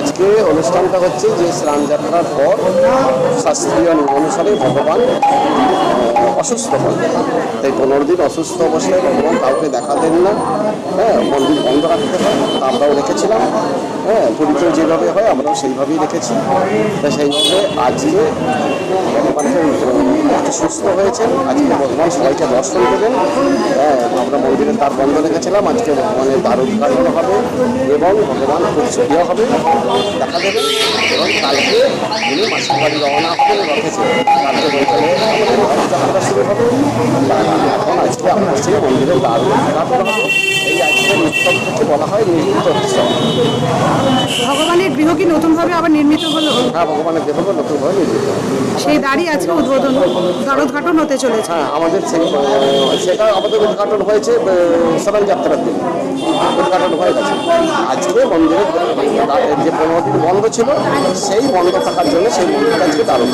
আজকে অনুষ্ঠানটা হচ্ছে যে স্নান যাত্রার পর শাস্ত্রীয় নিয়ম অনুসারে ভগবান অসুস্থ হন। তাই পনেরো দিন অসুস্থ অবস্থায় ভগবান কাউকে দেখা দেন না। হ্যাঁ মন্দির বন্ধ রাখতে হয় আমরাও রেখেছিলাম। হ্যাঁ পুরীতে যেভাবে হয় আমরাও সেইভাবেই রেখেছি। তাই সেইভাবে আজকে একটু সুস্থ হয়েছেন। আজকে ভগবান সবাইকে দর্শন দেবেন। হ্যাঁ আমরা মন্দিরে তার বন্ধ রেখেছিলাম। আজকে ভগবানের দ্বার উদ্ঘাটন হবে এবং ভগবান খুব প্রিয় হবে। দেখা দেবেন এবং কালকে উনি মাসির বাড়ি রওনা হবেন রথেছে কালকে বৈকালে আমাদের রথযাত্রা শুরু হবে। এখন আজকে আমরা সেই মন্দিরের দ্বার উদ্ঘাটন হবে। এই আজকের উৎসব বলা হয় নির্মিত উৎসব। কি নতুনভাবে আবার নির্মিত হলো? হ্যাঁ ভগবানের দেবক নতুনভাবে নির্মিত সেই দাঁড়ি আজকে উদ্বোধন দ্বারোদ্ঘাটন হতে চলেছে। হ্যাঁ আমাদের সেটা আমাদের উদ্ঘাটন হয়েছে সারান যাত্রার দিন। উদ্ঘাটন হয়ে গেছে। আজকে মন্দিরের যে পনেরো দিন বন্ধ ছিল সেই বন্ধ থাকার জন্য সেই মন্দিরটা আজকে দারুণ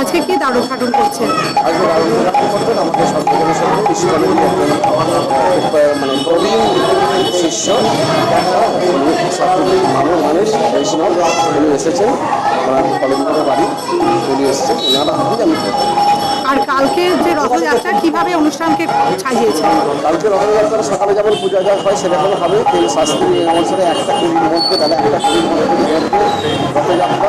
আজকে কি দ্বারোদ্ঘাটন করছে? আজকে দারুণ উদ্ঘাটন করবেন আমাদের সর্বজনের সঙ্গে ইস্কনের মানে প্রবীণ শিষ্য রথযাত্রা কীভাবে অনুষ্ঠানকে সাজিয়েছে কালকে রথযাত্রা সকালে যেমন পূজা দেওয়া হয় সেরকম হবে। কিন্তু শাস্ত্রী অনুসারে একটা কুড়ির মধ্যে তাহলে একটা কুড়ির মধ্যে রথযাত্রা।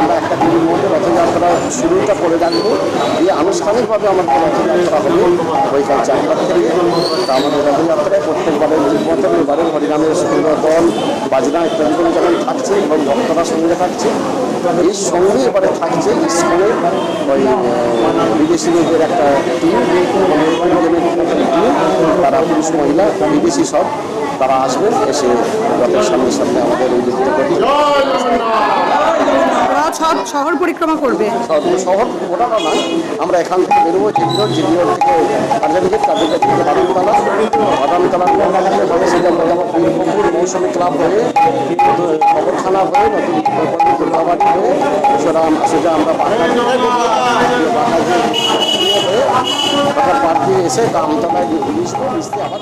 আমরা একটা কুড়ির মধ্যে রথযাত্রা শুরুটা করে রাখব দিয়ে আনুষ্ঠানিকভাবে আমাদের রথযাত্রা হবে বৈকাল চারটার থেকে। তা আমাদের রথযাত্রায় প্রত্যেকবারের মতন এবারে হরিনামের সুন্দর দল, বাজনা ইত্যাদিগুলো যেমন থাকছে এবং ভক্তরা সঙ্গে থাকছে। এই সঙ্গে এবারে থাকছে ইস্কনের ওই বিদেশি লোকের একটা টিম তারা পুরুষ মহিলা বিদেশি সব তারা আসবেন এসে রথের সামনে সামনে আমাদের উদ্যুক্ত করবে। শহর পরিক্রমা করবে। শহর ওটাটা না আমরা এখান থেকে বেরোবো জিডিও জিডিও থেকে কার্যালিকেট কার্যালিকেট থেকে বাদামতলা বাদামতলা মৌসুমী ক্লাব হয়ে খবরখানা হয়ে নতুন দুর্গাবাড়ি হয়ে সেটা সেটা আমরা পার্টি এসে নিয়ে নিচতে আবার